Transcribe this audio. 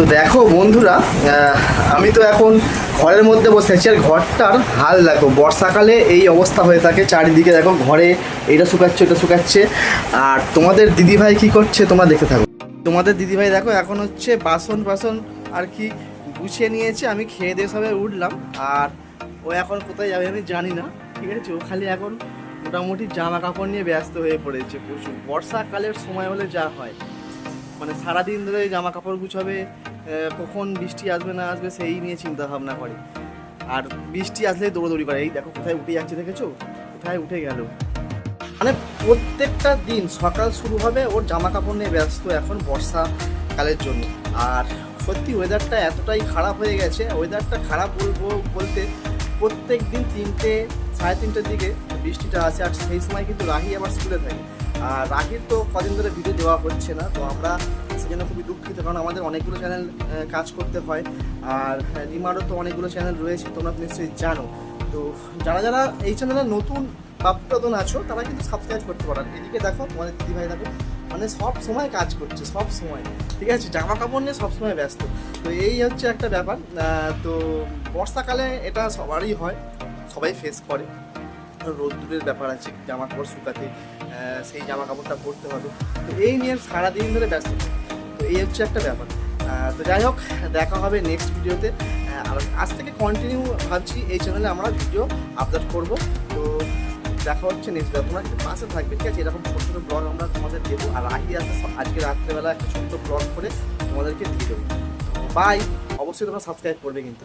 তো দেখো বন্ধুরা আমি তো এখন ঘরের মধ্যে বসে আছি, আর ঘরটার হাল দেখো, বর্ষাকালে এই অবস্থা হয়ে থাকে, চারিদিকে দেখো ঘরে এটা শুকাচ্ছে এটা শুকাচ্ছে। আর তোমাদের দিদিভাই কি করছে, তোমরা দেখতে থাকো। তোমাদের দিদিভাই দেখো, এখন হচ্ছে বাসন বাসন আর কি গুছিয়ে নিয়েছে, আমি খেয়ে দিয়ে সবে উঠলাম। আর ও এখন কোথায় যাবে আমি জানি না, ঠিক আছে? ও খালি এখন মোটামুটি জামা কাপড় নিয়ে ব্যস্ত হয়ে পড়েছে প্রচুর। বর্ষাকালের সময় হলে যা হয় মানে সারাদিন ধরে জামা কাপড় গুছাবে কখন বৃষ্টি আসবে না আসবে সেই নিয়ে চিন্তা ভাবনা করে। আর বৃষ্টি আসলে দৌড়দৌড়ি করে। এই দেখো কোথায় উঠে যাচ্ছে দেখেছ? কোথায় উঠে গেল? মানে প্রত্যেকটা দিন সকাল শুরু হবে, ওর জামা কাপড় নিয়ে ব্যস্ত এখন বর্ষাকালের জন্য। আর সত্যি ওয়েদারটা এতটাই খারাপ হয়ে গেছে ওয়েদারটা খারাপ বলব বলতে প্রত্যেক দিন তিনটে, সাড়ে তিনটের দিকে বৃষ্টিটা আসে, আর সেই সময় কিন্তু রাহি আবার স্কুলে থাকে। আর রাহির তো কদিন ধরে ভিডিও দেওয়া হচ্ছে না, তো আমরা সেজন্য খুবই দুঃখিত কারণ আমাদের অনেকগুলো চ্যানেল কাজ করতে হয়। আর হ্যাঁ, রিমারও তো অনেকগুলো চ্যানেল রয়েছে তোমরা নিশ্চয়ই জানো। তো যারা যারা এই চ্যানেলে নতুন বা আছো তারা কিন্তু সাবস্ক্রাইব করতে পারো। আর এদিকে দেখো তোমাদের দিদিভাই দেখো মানে সব সময় কাজ করছে সব সময়। ঠিক আছে? জামা কাপড় নিয়ে সব সময় ব্যস্ত। তো এই হচ্ছে একটা ব্যাপার। তো বর্ষাকালে এটা সবারই হয় সবাই ফেস করে। রোদ্দুরের ব্যাপার আছে জামা কাপড় শুকাতে সেই জামা কাপড়টা পরতে হবে। তো এই নিয়ে সারাদিন ধরে ব্যস্ত। তো এই হচ্ছে একটা ব্যাপার। তো যাই হোক, দেখা হবে নেক্সট ভিডিওতে আর আজ থেকে কন্টিনিউ ভাবছি এই চ্যানেলে আমরা ভিডিও আপলোড করব। তো দেখা হচ্ছে নেক্সট ভিডিও তোমরা একটু পাশে থাকবে, ঠিক আছে? এরকম ছোটো ছোটো ব্লগ আমরা তোমাদের দেবো। আর আগে আসতে আজকে রাত্রেবেলা একটা ছোট্ট ব্লগ করে তোমাদেরকে দিয়ে দেবো। বাই অবশ্যই তোমরা সাবস্ক্রাইব করবে কিন্তু।